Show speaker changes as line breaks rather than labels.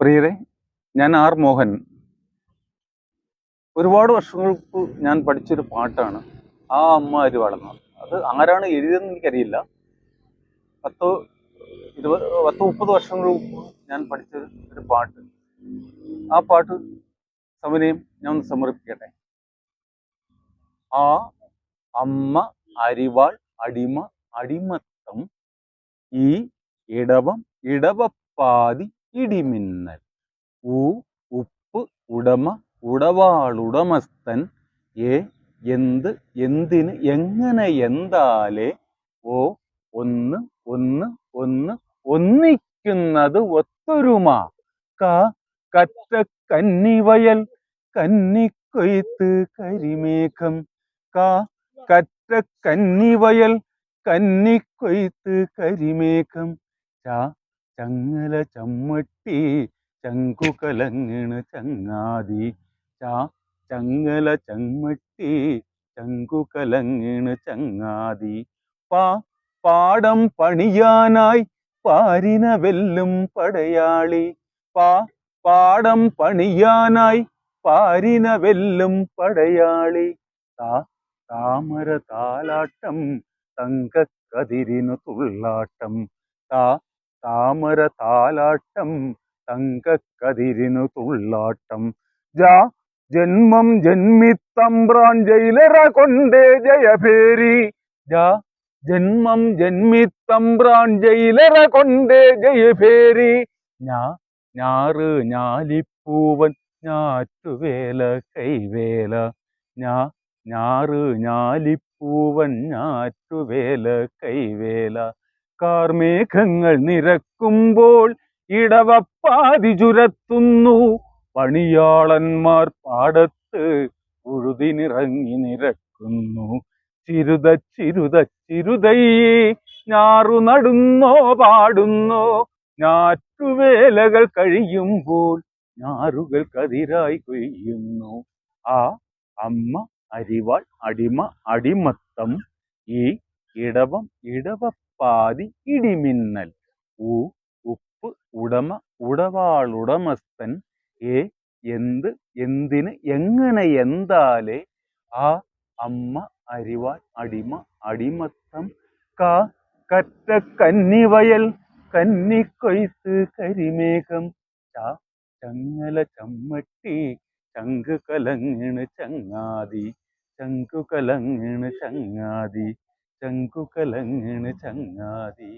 പ്രിയരെ ഞാൻ ആർ മോഹൻ. ഒരുപാട് വർഷങ്ങൾക്ക് ഞാൻ പഠിച്ചൊരു പാട്ടാണ് ആ അമ്മ അരുവാളെന്ന് അത് ആരാണ് എഴുതിയതെന്ന് എനിക്കറിയില്ല. പത്തോ ഇരുപത് പത്തോ മുപ്പത് വർഷങ്ങൾക്ക് ഞാൻ പഠിച്ച ഒരു പാട്ട്. ആ പാട്ട് സമനയും ഞാൻ ഒന്ന് സമർപ്പിക്കട്ടെ. ആ അമ്മ അരിവാൾ അടിമ അടിമത്തം ഈ ഇടവം ഇടവപ്പാതി ഇടിമിന്നൽ. ഉ ഉപ്പ് ഉടമ ഉടവാളുടമസ്ഥൻ. എ എന്ത് എന്തിന് എങ്ങനെ എന്താലേ? ഓ ഒന്ന് ഒന്ന് ഒന്ന് ഒന്നിക്കുന്നത് ഒത്തൊരുമ. ക കറ്റ കന്നിവയൽ കന്നിക്കൊയ്ത്ത് കരിമേഘം. ക കറ്റ കന്നിവയൽ കന്നിക്കൊയ്ത്ത് കരിമേഘം. ചാ ചങ്ങല ചമ്മട്ടി ചങ്കു കലങ്ങണ ചങ്ങാതി. ചാ ചങ്ങല ചമ്മട്ടി ചങ്കു കലങ്ങണ ചങ്ങാതി. പാ പാടം പണിയാനായി പാരിന വെല്ലും പടയാളി. പാ പാടം പണിയാനായി പാരിന വെല്ലും പടയാളി. താ താമര താലാട്ടം തങ്കക്കതിരിനു തുള്ളാട്ടം. താ താമര താലാട്ടം തങ്കക്കതിരിനു തുള്ളാട്ടം. ജാ ജന്മം ജന്മിത്തമ്പ്രാൻ ജയിലറ കൊണ്ടേ ജയഭേരി. ജാ ജന്മം ജന്മിത്തമ്പ്രാൻ ജയിലറ കൊണ്ടേ ജയഭേരി. ഞാ ഞാറ് ഞാലിപ്പൂവൻ ഞാറ്റുവേല കൈവേല. ഞാ ഞാറ് ഞാലിപ്പൂവൻ ഞാറ്റുവേല കൈവേല. കാർമേഘങ്ങൾ നിരക്കുമ്പോൾ ഇടവപ്പാതി ചുരത്തുന്നു. പണിയാളന്മാർ പാടത്ത് ഉഴുതിനിറങ്ങി നിരക്കുന്നു. ചിരുത ചിരുത ചിരുതയ്യേ ഞാറു നടുന്നോ പാടുന്നോ. ഞാറ്റുവേലകൾ കഴിയുമ്പോൾ ഞാറുകൾ കതിരായി കൊയ്യുന്നു ആ അമ്മ അരിവാൾ അടിമ അടിമത്തം ഈ ഇടവം ഇടവപ്പാതി ഇടിമിന്നൽ. ഉ ഉപ്പ് ഉടമ ഉടവാളുടമസ്ഥൻ. ഏ എന്ത് എന്തിന് എങ്ങനെ എന്താലേ? ആ അമ്മ അരിവാൾ അടിമ അടിമത്തം. കാ കറ്റ കന്നിവയൽ കന്നിക്കൊയ്ത്ത് കരിമേഘം. ചാ ചങ്ങല ചമ്മട്ടി ചങ്ക് കലങ്ങണ് ചങ്ങാതി. ചങ്കു കലങ്ങണ് ചങ്ങാതി. ചങ്കു കലങ്ങണ് ചങ്ങാതി